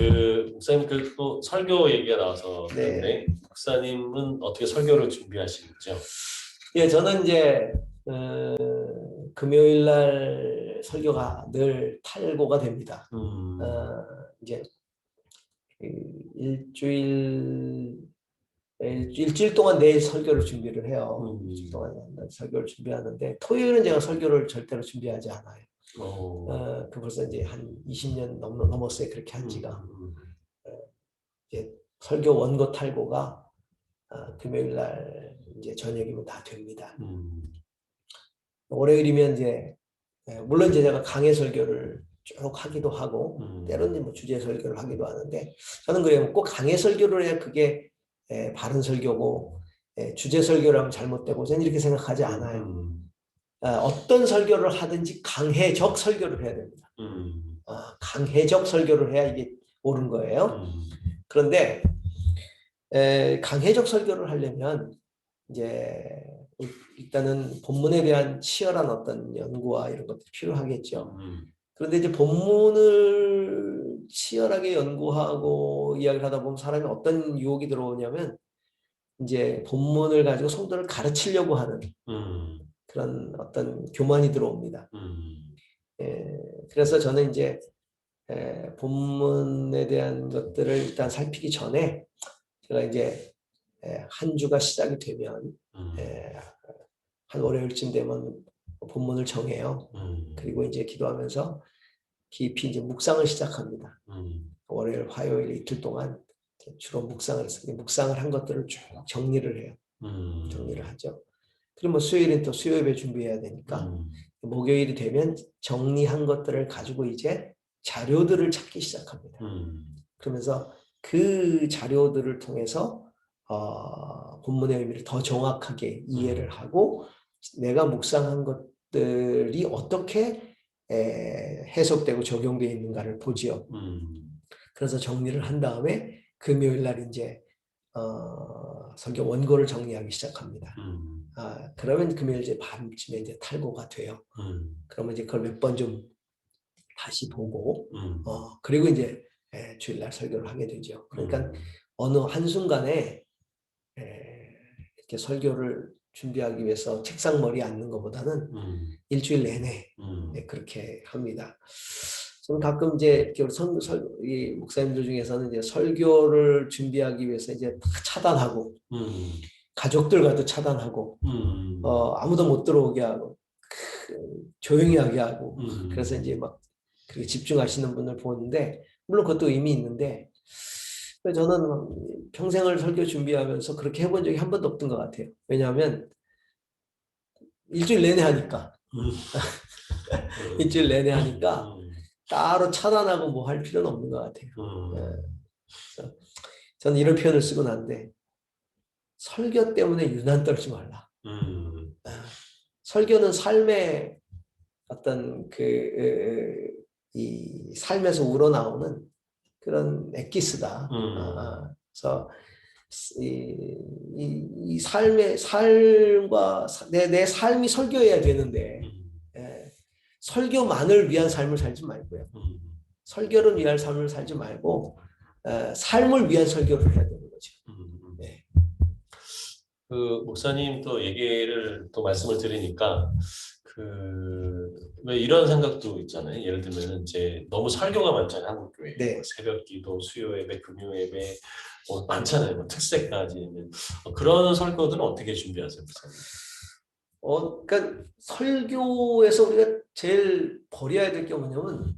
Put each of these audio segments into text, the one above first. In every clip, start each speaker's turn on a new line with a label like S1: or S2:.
S1: 그 목사님 그또 설교 얘기가 나와서
S2: 네.
S1: 그런데 목사님은 어떻게 설교를 준비하시는지요?
S2: 예, 저는 이제 어, 금요일 날 설교가 늘 탈고가 됩니다.
S1: 음,
S2: 어, 이제 그 일주일 일- 일주일 동안 내일 설교를 준비를 해요.
S1: 음.
S2: 일주일 동안 설교를 준비하는데 토요일은 제가 설교를 절대로 준비하지 않아요.
S1: 어,
S2: 어, 그 벌써 이제 한 20년 넘, 넘었어요. 그렇게 한 지가.
S1: 음,
S2: 설교 원고 탈고가 어, 금요일 날 이제 저녁이면 다 됩니다.
S1: 음,
S2: 월요일이면 이제 예, 물론 이제 제가 강해 설교를 쭉 하기도 하고
S1: 음.
S2: 때로는 이제 뭐 주제 설교를 하기도 하는데 저는 그래요. 꼭 강해 설교를 해야 그게 예, 바른 설교고 예, 주제 설교를 하면 잘못되고 저는 이렇게 생각하지 않아요.
S1: 음,
S2: 아, 어떤 설교를 하든지 강해적 설교를 해야 됩니다.
S1: 음,
S2: 아, 강해적 설교를 해야 이게 옳은 거예요.
S1: 음,
S2: 그런데 에, 강해적 설교를 하려면 이제 일단은 본문에 대한 치열한 어떤 연구와 이런 것들이 필요하겠죠.
S1: 음,
S2: 그런데 이제 본문을 치열하게 연구하고 이야기를 하다 보면 사람이 어떤 유혹이 들어오냐면 이제 본문을 가지고 성도를 가르치려고 하는
S1: 음,
S2: 그런 어떤 교만이 들어옵니다.
S1: 음,
S2: 예, 그래서 저는 이제 에, 본문에 대한 것들을 일단 살피기 전에 제가 이제 에, 한 주가 시작이 되면
S1: 음,
S2: 에, 한 월요일쯤 되면 본문을 정해요.
S1: 음,
S2: 그리고 이제 기도하면서 깊이 이제 묵상을 시작합니다.
S1: 음,
S2: 월요일, 화요일 이틀 동안 주로 묵상을 했어요. 묵상을 한 것들을 쭉 정리를 해요.
S1: 음,
S2: 정리를 하죠. 그리고 뭐 수요일은 또 수요 예배 준비해야 되니까
S1: 음,
S2: 목요일이 되면 정리한 것들을 가지고 이제 자료들을 찾기 시작합니다.
S1: 음,
S2: 그러면서 그 자료들을 통해서 어, 본문의 의미를 더 정확하게 이해를 하고 내가 묵상한 것들이 어떻게 에, 해석되고 적용되어 있는가를 보지요.
S1: 음,
S2: 그래서 정리를 한 다음에 금요일 날 이제 어, 설교 원고를 정리하기 시작합니다.
S1: 음,
S2: 아, 그러면 금요일 이제 밤쯤에 이제 탈고가 돼요.
S1: 음,
S2: 그러면 이제 그걸 몇 번 좀 다시 보고
S1: 음,
S2: 어, 그리고 이제 에, 주일날 설교를 하게 되죠. 그러니까
S1: 음,
S2: 어느 한순간에 에, 이렇게 설교를 준비하기 위해서 책상 머리에 앉는 것보다는
S1: 음,
S2: 일주일 내내
S1: 음,
S2: 네, 그렇게 합니다. 저는 가끔 이제 선, 설, 이 목사님들 중에서는 이제 설교를 준비하기 위해서 이제 다 차단하고
S1: 음,
S2: 가족들과도 차단하고
S1: 음,
S2: 어, 아무도 못 들어오게 하고 그, 조용히 하게 하고
S1: 음,
S2: 그래서 이제 막 그렇게 집중하시는 분을 보는데 물론 그것도 의미 있는데 저는 평생을 설교 준비하면서 그렇게 해본 적이 한 번도 없던 것 같아요. 왜냐하면 일주일 내내 하니까.
S1: 음,
S2: 일주일 내내 하니까
S1: 음,
S2: 따로 차단하고 뭐 할 필요는 없는 것 같아요.
S1: 음,
S2: 저는 이런 표현을 쓰고 난데 설교 때문에 유난 떨지 말라.
S1: 음,
S2: 설교는 삶의 어떤 그 이 삶에서 우러나오는 그런 엑기스다.
S1: 음.
S2: 아, 그래서 이, 이, 이 삶의 삶과 사- 내, 내 삶이 설교해야 되는데
S1: 음,
S2: 예, 설교만을 위한 삶을 살지 말고요.
S1: 음,
S2: 설교를 위한 삶을 살지 말고 어, 삶을 위한 설교를 해야 되는 거죠.
S1: 그 목사님 또 얘기를 또 말씀을 드리니까 그 왜 이런 생각도 있잖아요. 예를 들면 이제 너무 설교가 많잖아요. 한국 교회
S2: 네.
S1: 뭐 새벽기도, 수요 예배, 금요 예배 뭐 많잖아요. 뭐 특세까지 어, 그런 설교들은 어떻게 준비하세요, 목사님?
S2: 어, 그러니까 설교에서 우리가 제일 버려야 될 게 뭐냐면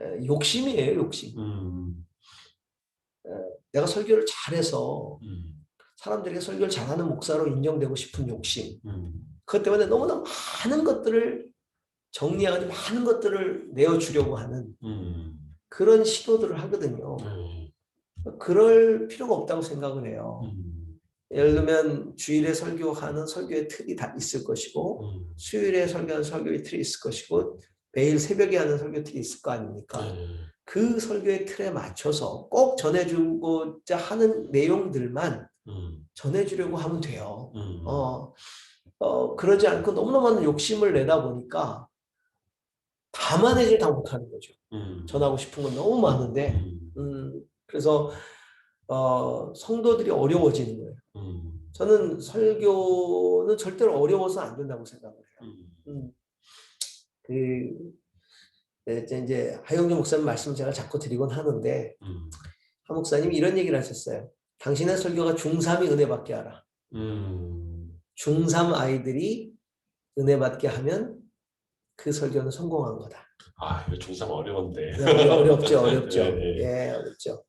S2: 에, 욕심이에요, 욕심.
S1: 음,
S2: 내가 설교를 잘해서
S1: 음,
S2: 사람들에게 설교를 잘하는 목사로 인정되고 싶은 욕심.
S1: 음,
S2: 그것 때문에 너무나 많은 것들을 정리하고 많은 것들을 내어주려고 하는
S1: 음,
S2: 그런 시도들을 하거든요.
S1: 음,
S2: 그럴 필요가 없다고 생각을 해요.
S1: 음,
S2: 예를 들면 주일에 설교하는 설교의 틀이 다 있을 것이고
S1: 음,
S2: 수요일에 설교하는 설교의 틀이 있을 것이고 매일 새벽에 하는 설교 틀이 있을 거 아닙니까?
S1: 네.
S2: 그 설교의 틀에 맞춰서 꼭 전해주고자 하는 내용들만
S1: 음,
S2: 전해주려고 하면 돼요.
S1: 음,
S2: 어, 어, 그러지 않고 너무나 많은 욕심을 내다 보니까 담아내질 다 못하는 거죠.
S1: 음.
S2: 전하고 싶은 건 너무 많은데
S1: 음.
S2: 음, 그래서 어, 성도들이 어려워지는 거예요.
S1: 음.
S2: 저는 설교는 절대로 어려워서 안 된다고 생각을 해요.
S1: 음.
S2: 음, 그 네, 이제 이제 하영주 목사님 말씀 제가 자꾸 드리곤 하는데
S1: 음.
S2: 하 목사님이 이런 얘기를 하셨어요. 당신의 설교가 중3이 은혜 받게 하라.
S1: 음.
S2: 중3 아이들이 은혜 받게 하면 그 설교는 성공한 거다.
S1: 아 이거 중상 어려운데.
S2: 네, 어렵죠, 어렵죠.
S1: 네, 네.
S2: 예, 어렵죠.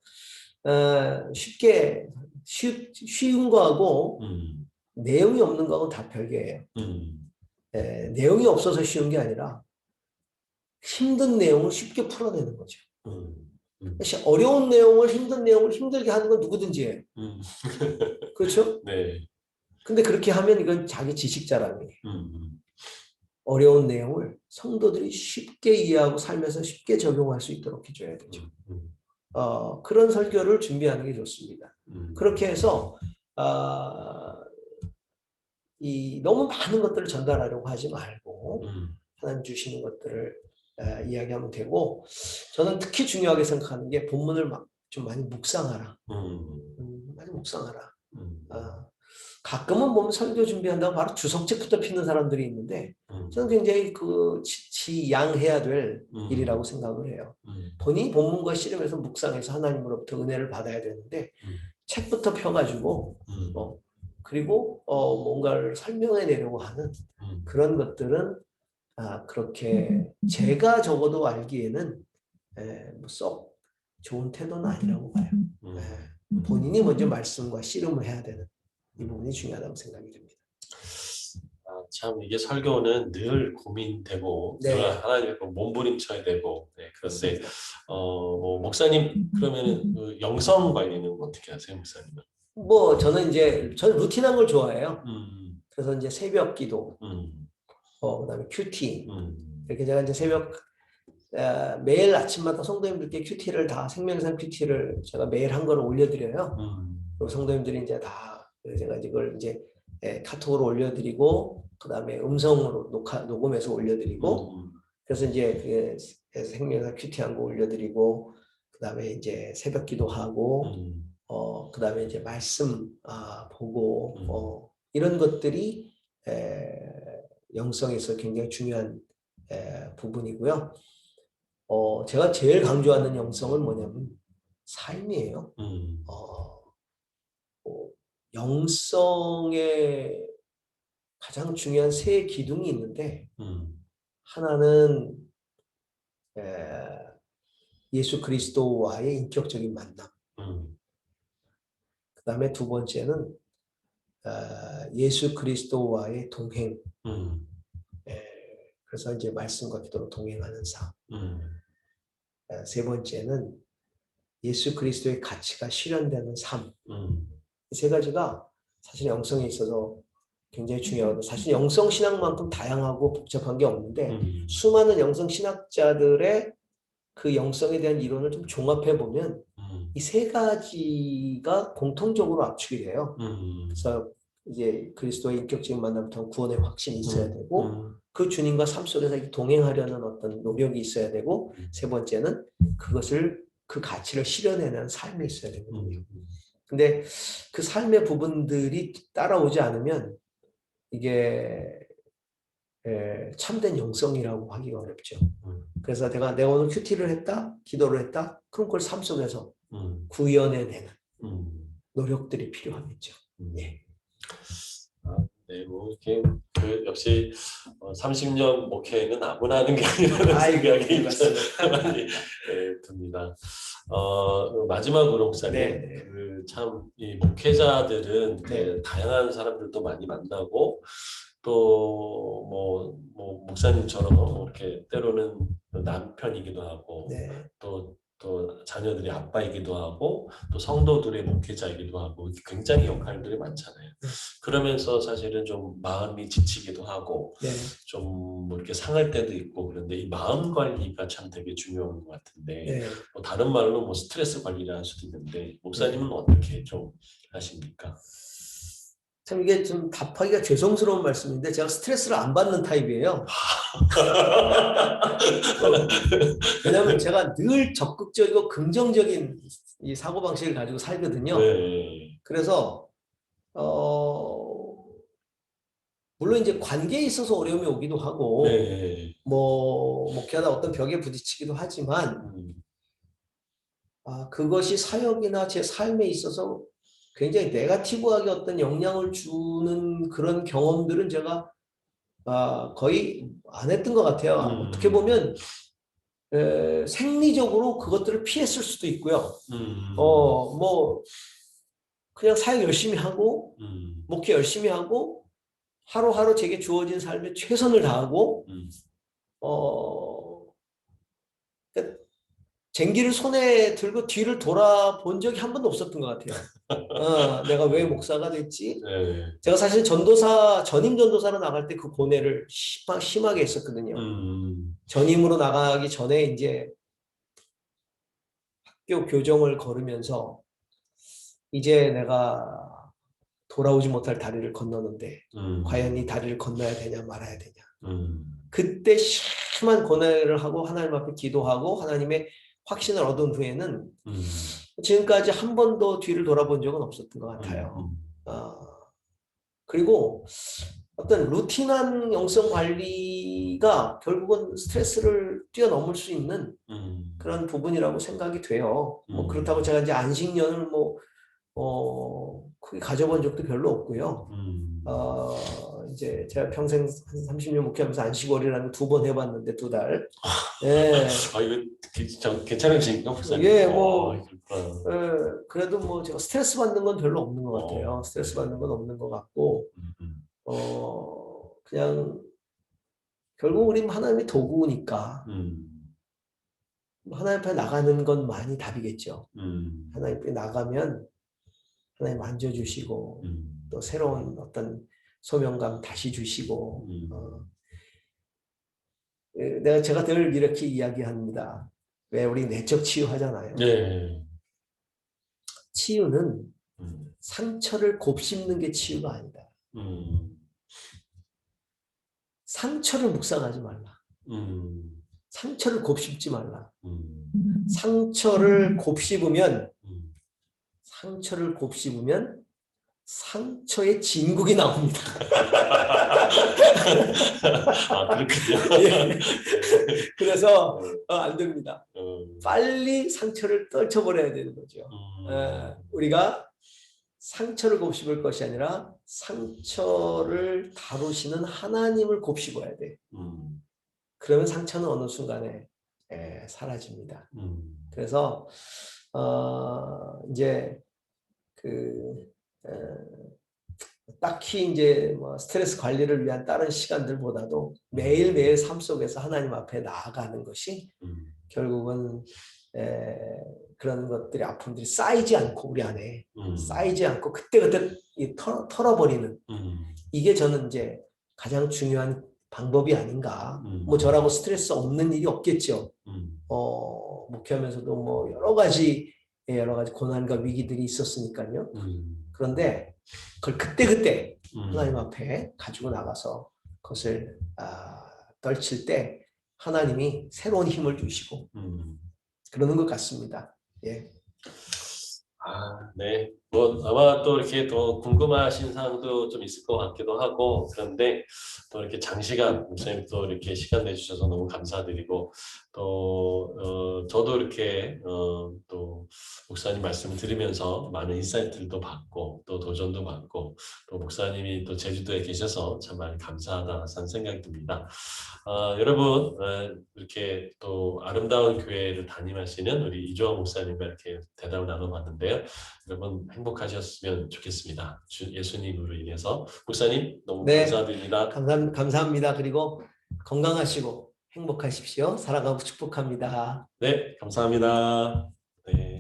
S2: 어, 쉽게 쉬, 쉬운 거하고
S1: 음.
S2: 내용이 없는 거하고 다 별개예요.
S1: 음.
S2: 예, 내용이 없어서 쉬운 게 아니라 힘든 내용을 쉽게 풀어내는 거죠.
S1: 음.
S2: 사실 어려운 내용을 힘든 내용을 힘들게 하는 건 누구든지 해요.
S1: 음.
S2: 그렇죠?
S1: 네.
S2: 근데 그렇게 하면 이건 자기 지식 자랑이에요.
S1: 음.
S2: 어려운 내용을 성도들이 쉽게 이해하고 삶에서 쉽게 적용할 수 있도록 해줘야 되죠.
S1: 음.
S2: 어, 그런 설교를 준비하는 게 좋습니다.
S1: 음.
S2: 그렇게 해서 아, 이 너무 많은 것들을 전달하려고 하지 말고
S1: 음.
S2: 하나님 주시는 것들을 아, 이야기하면 되고 저는 특히 중요하게 생각하는 게 본문을 막 좀 많이 묵상하라.
S1: 음.
S2: 음, 많이 묵상하라.
S1: 음.
S2: 아, 가끔은 보면 설교 준비한다고 바로 주석책부터 피는 사람들이 있는데
S1: 음.
S2: 저는 굉장히 그 지- 지양해야 될
S1: 음.
S2: 일이라고 생각을 해요.
S1: 음.
S2: 본인이 본문과 씨름해서 묵상해서 하나님으로부터 은혜를 받아야 되는데
S1: 음.
S2: 책부터 펴가지고
S1: 음.
S2: 어, 그리고 어, 뭔가를 설명해 내려고 하는
S1: 음.
S2: 그런 것들은 아, 그렇게 제가 적어도 알기에는 에, 뭐썩 좋은 태도는 아니라고 봐요.
S1: 음.
S2: 에, 본인이 먼저 말씀과 씨름을 해야 되는 이 부분이 중요하다고 생각이 듭니다.
S1: 아, 참 이게 설교는 늘 고민되고
S2: 네.
S1: 늘 하나님의 그 몸부림쳐야 되고 네, 그런데 어뭐 목사님 그러면은 그 영성 관리는 어떻게 하세요 목사님은?
S2: 뭐 저는 이제 저는 루틴한 걸 좋아해요.
S1: 음,
S2: 그래서 이제 새벽 기도,
S1: 음,
S2: 어, 그다음에 큐티.
S1: 음,
S2: 이렇게 제가 이제 새벽 아, 매일 아침마다 성도님들께 큐티를 다 생명상 큐티를 제가 매일 한 거를 올려드려요.
S1: 음,
S2: 그리고 성도님들이 이제 다 제가 이걸 이제 예, 카톡으로 올려드리고 그다음에 음성으로 녹화 녹음해서 올려드리고
S1: 음,
S2: 그래서 이제 그 생명상 큐티 한 거 올려드리고 그다음에 이제 새벽 기도하고
S1: 음,
S2: 어 그다음에 이제 말씀 아 보고
S1: 음.
S2: 어 이런 것들이 에, 영성에서 굉장히 중요한 에, 부분이고요. 어 제가 제일 강조하는 영성은 뭐냐면 삶이에요.
S1: 음,
S2: 어, 어, 영성에 가장 중요한 세 기둥이 있는데
S1: 음,
S2: 하나는 에, 예수 그리스도와의 인격적인 만남.
S1: 음,
S2: 그 다음에 두 번째는 아, 예수 그리스도와의 동행.
S1: 음,
S2: 에, 그래서 이제 말씀과 기도로 동행하는 삶.
S1: 음,
S2: 아, 세 번째는 예수 그리스도의 가치가 실현되는 삶.
S1: 음,
S2: 이세 가지가 사실 영성에 있어서 굉장히 중요하고 사실 영성 신학만큼 다양하고 복잡한 게 없는데
S1: 음,
S2: 수많은 영성 신학자들의 그 영성에 대한 이론을 좀 종합해 보면
S1: 음,
S2: 이세 가지가 공통적으로 압축이 돼요.
S1: 음,
S2: 그래서 이제 그리스도의 인격적인 만남부터 구원의 확신이 있어야 되고
S1: 음,
S2: 그 주님과 삶 속에서 동행하려는 어떤 노력이 있어야 되고
S1: 음.
S2: 세 번째는 그것을 그 가치를 실현해내는 삶이 있어야
S1: 음,
S2: 되거든요. 근데 그 삶의 부분들이 따라오지 않으면 이게 에, 참된 영성이라고 하기가 어렵죠.
S1: 음.
S2: 그래서 내가 내가 오늘 큐티를 했다, 기도를 했다, 그럼 그걸 삶 속에서
S1: 음,
S2: 구현해내는
S1: 음,
S2: 노력들이 필요하겠죠.
S1: 음.
S2: 예.
S1: 이렇게 그 역시 어, 30년 목회는 아무나 하는 게 아니라는
S2: 아이고,
S1: 생각이. 많이 네, 듭니다. 어, 마지막 으로 목사님,
S2: 네, 네.
S1: 그참이 목회자들은 그
S2: 네.
S1: 다양한 사람들도 많이 만나고 또뭐 뭐 목사님처럼 뭐 이렇게 때로는 남편이기도 하고
S2: 네.
S1: 또, 또 자녀들이 아빠이기도 하고 또 성도들의 목회자이기도 하고 굉장히 역할들이 많잖아요.
S2: 네.
S1: 그러면서 사실은 좀 마음이 지치기도 하고
S2: 네.
S1: 좀뭐 이렇게 상할 때도 있고 그런데 이 마음 관리가 참 되게 중요한 것 같은데
S2: 네.
S1: 뭐 다른 말로 뭐 스트레스 관리를 할 수도 있는데 목사님은 어떻게 좀 하십니까?
S2: 참 이게 좀 답하기가 죄송스러운 말씀인데 제가 스트레스를 안 받는 타입이에요. 왜냐하면 제가 늘 적극적이고 긍정적인 이 사고 방식을 가지고 살거든요.
S1: 네.
S2: 그래서 어 물론 이제 관계에 있어서 어려움이 오기도 하고
S1: 네.
S2: 뭐 목회하다 어떤 벽에 부딪히기도 하지만
S1: 음,
S2: 아, 그것이 사역이나 제 삶에 있어서 굉장히 네가티브하게 어떤 영향을 주는 그런 경험들은 제가 아, 거의 안 했던 것 같아요.
S1: 음.
S2: 어떻게 보면 에, 생리적으로 그것들을 피했을 수도 있고요.
S1: 음,
S2: 어, 뭐 그냥 사역 열심히 하고
S1: 음,
S2: 목회 열심히 하고 하루하루 제게 주어진 삶에 최선을 다하고
S1: 음,
S2: 어, 그러니까 쟁기를 손에 들고 뒤를 돌아본 적이 한 번도 없었던 것 같아요. 어, 내가 왜 목사가 됐지?
S1: 네.
S2: 제가 사실 전도사, 전임 전도사로 나갈 때 그 고뇌를 심하, 심하게 했었거든요.
S1: 음,
S2: 전임으로 나가기 전에 이제 학교 교정을 걸으면서 이제 내가 돌아오지 못할 다리를 건너는데
S1: 음,
S2: 과연 이 다리를 건너야 되냐 말아야 되냐.
S1: 음,
S2: 그때 심한 고뇌를 하고 하나님 앞에 기도하고 하나님의 확신을 얻은 후에는
S1: 음,
S2: 지금까지 한 번도 뒤를 돌아본 적은 없었던 것 같아요.
S1: 음,
S2: 아, 그리고 어떤 루틴한 영성 관리가 결국은 스트레스를 뛰어넘을 수 있는
S1: 음,
S2: 그런 부분이라고 생각이 돼요. 뭐
S1: 음.
S2: 그렇다고 제가 이제 안식년을 뭐, 어, 크게 가져본 적도 별로 없고요.
S1: 음,
S2: 어, 이제 제가 평생 한 30년 목회하면서 안식월이라는 두 번 해봤는데 두 달. 예.
S1: 아 이거 괜찮- 괜찮으십니까 목사님?
S2: 예, 뭐,
S1: 어, 그렇구나.
S2: 예, 그래도 뭐 제가 스트레스 받는 건 별로 없는 것 같아요.
S1: 어.
S2: 스트레스 받는 건 없는 것 같고,
S1: 음, 음,
S2: 어, 그냥 결국 우리 하나님의 도구니까
S1: 음,
S2: 하나님 앞에 나가는 건 많이 답이겠죠.
S1: 음,
S2: 하나님 앞에 나가면 하나님 만져주시고
S1: 음,
S2: 또 새로운 어떤 소명감 다시 주시고
S1: 음.
S2: 어, 예, 내가 제가 늘 이렇게 이야기합니다. 왜 우리 내적 치유하잖아요.
S1: 네.
S2: 치유는
S1: 음,
S2: 상처를 곱씹는 게 치유가 아니다.
S1: 음,
S2: 상처를 묵상하지 말라.
S1: 음,
S2: 상처를 곱씹지 말라.
S1: 음,
S2: 상처를 곱씹으면
S1: 음.
S2: 상처를 곱씹으면 상처의 진국이 나옵니다.
S1: 아 그렇군요.
S2: 예. 그래서 어, 안 됩니다.
S1: 음,
S2: 빨리 상처를 떨쳐버려야 되는 거죠.
S1: 음,
S2: 에, 우리가 상처를 곱씹을 것이 아니라 상처를 다루시는 하나님을 곱씹어야 돼.
S1: 음,
S2: 그러면 상처는 어느 순간에 에, 사라집니다.
S1: 음,
S2: 그래서 어, 이제 그 에, 딱히 이제 뭐 스트레스 관리를 위한 다른 시간들보다도 매일 매일 삶 속에서 하나님 앞에 나아가는 것이
S1: 음,
S2: 결국은 에, 그런 것들이 아픔들이 쌓이지 않고 우리 안에
S1: 음,
S2: 쌓이지 않고 그때 그때 이 털, 털어버리는
S1: 음,
S2: 이게 저는 이제 가장 중요한 방법이 아닌가.
S1: 음.
S2: 뭐 저라고 스트레스 없는 일이 없겠죠.
S1: 음,
S2: 어, 목회하면서도 뭐 여러 가지 예, 여러 가지 고난과 위기들이 있었으니까요.
S1: 음,
S2: 그런데 그걸 그때 그때
S1: 음.
S2: 하나님 앞에 가지고 나가서 그것을 아, 떨칠 때 하나님이 새로운 힘을 주시고
S1: 음.
S2: 그러는 것 같습니다. 예.
S1: 아, 네. 뭐 아마 또 이렇게 더 궁금하신 사항도 좀 있을 것 같기도 하고 그런데 또 이렇게 장시간 목사님 또 이렇게 시간 내주셔서 너무 감사드리고 또 어, 저도 이렇게 어, 또 목사님 말씀을 들으면서 많은 인사이트도 받고 또 도전도 받고 또 목사님이 또 제주도에 계셔서 참 많이 감사하다는 생각이 듭니다. 아, 여러분 어, 이렇게 또 아름다운 교회를 담임하시는 우리 이조화 목사님과 이렇게 대담을 나눠봤는데요. 여러분 행복 하셨으면 좋겠습니다. 주, 예수님으로 인해서 목사님 너무
S2: 네.
S1: 감사드립니다.
S2: 감사, 감사합니다. 그리고 건강하시고 행복하십시오. 살아가고 축복합니다.
S1: 네, 감사합니다. 네.